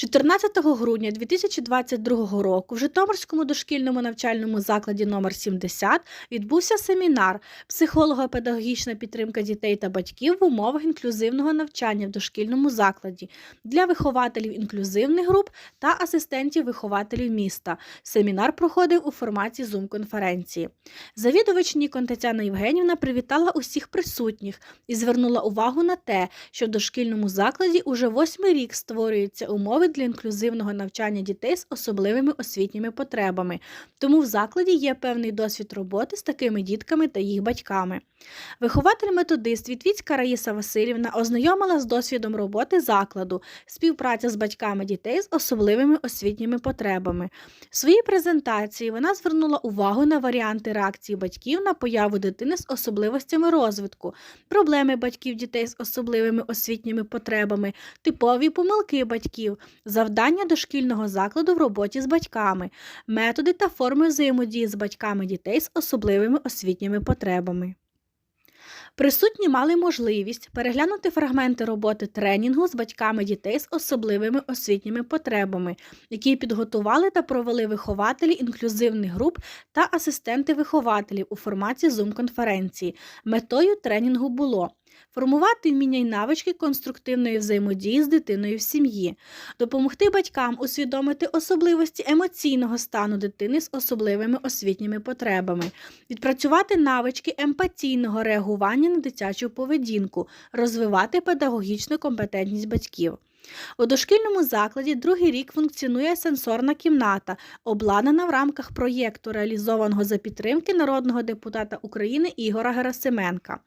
14 грудня 2022 року в Житомирському дошкільному навчальному закладі номер 70 відбувся семінар «Психолого-педагогічна підтримка дітей та батьків в умовах інклюзивного навчання в дошкільному закладі для вихователів інклюзивних груп та асистентів вихователів міста. Семінар проходив у форматі Zoom-конференції. Завідувач Нікон Тетяна Євгенівна привітала усіх присутніх і звернула увагу на те, що в дошкільному закладі уже восьмий рік створюються умови для інклюзивного навчання дітей з особливими освітніми потребами. Тому в закладі є певний досвід роботи з такими дітками та їх батьками. Вихователь-методист Вітвіцька Раїса Васильівна ознайомила з досвідом роботи закладу, співпраця з батьками дітей з особливими освітніми потребами. В своїй презентації вона звернула увагу на варіанти реакції батьків на появу дитини з особливостями розвитку, проблеми батьків дітей з особливими освітніми потребами, типові помилки батьків, завдання дошкільного закладу в роботі з батьками, методи та форми взаємодії з батьками дітей з особливими освітніми потребами. Присутні мали можливість переглянути фрагменти роботи тренінгу з батьками дітей з особливими освітніми потребами, які підготували та провели вихователі інклюзивних груп та асистенти вихователів у форматі Zoom-конференції. Метою тренінгу було формувати вміння й навички конструктивної взаємодії з дитиною в сім'ї, допомогти батькам усвідомити особливості емоційного стану дитини з особливими освітніми потребами, відпрацювати навички емпатійного реагування на дитячу поведінку, розвивати педагогічну компетентність батьків. У дошкільному закладі другий рік функціонує сенсорна кімната, обладнана в рамках проєкту, реалізованого за підтримки народного депутата України Ігора Герасименка.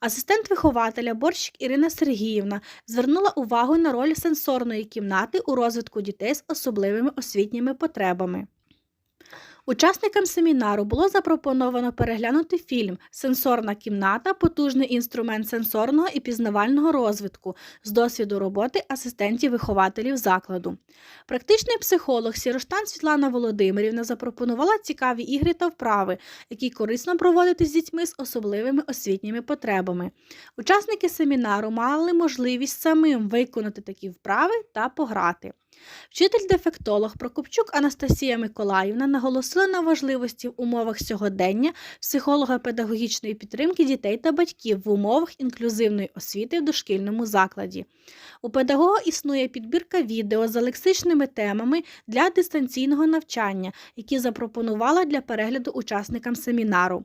Асистент вихователя борщик Ірина Сергіївна звернула увагу на роль сенсорної кімнати у розвитку дітей з особливими освітніми потребами. Учасникам семінару було запропоновано переглянути фільм Сенсорна кімната потужний інструмент сенсорного і пізнавального розвитку з досвіду роботи асистентів вихователів закладу. Практичний психолог Сіроштан Світлана Володимирівна запропонувала цікаві ігри та вправи, які корисно проводити з дітьми з особливими освітніми потребами. Учасники семінару мали можливість самим виконати такі вправи та пограти. Вчитель-дефектолог Прокопчук Анастасія Миколаївна наголосила на важливості в умовах сьогодення психолого-педагогічної підтримки дітей та батьків в умовах інклюзивної освіти в дошкільному закладі. У педагога існує підбірка відео з лексичними темами для дистанційного навчання, які запропонувала для перегляду учасникам семінару.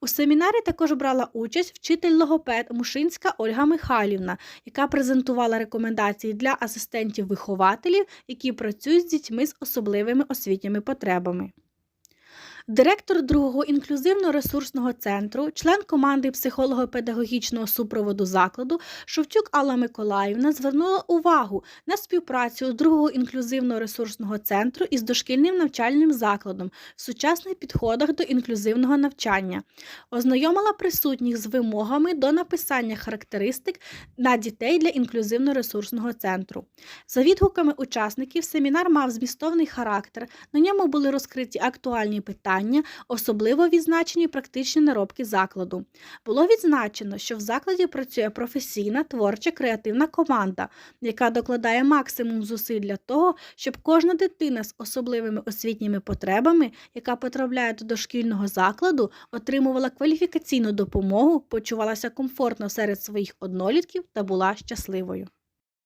У семінарі також брала участь вчитель-логопед Мушинська Ольга Михайлівна, яка презентувала рекомендації для асистентів-вихователів, які працюють з дітьми з особливими освітніми потребами. Директор другого інклюзивно-ресурсного центру, член команди психолого-педагогічного супроводу закладу Шовчук Алла Миколаївна звернула увагу на співпрацю другого інклюзивно-ресурсного центру із дошкільним навчальним закладом в сучасних підходах до інклюзивного навчання, ознайомила присутніх з вимогами до написання характеристик на дітей для інклюзивно-ресурсного центру. За відгуками учасників, семінар мав змістовний характер, на ньому були розкриті актуальні питання питання, особливо відзначені практичні наробки закладу. Було відзначено, що в закладі працює професійна, творча, креативна команда, яка докладає максимум зусиль для того, щоб кожна дитина з особливими освітніми потребами, яка потрапляє до дошкільного закладу, отримувала кваліфікаційну допомогу, почувалася комфортно серед своїх однолітків та була щасливою.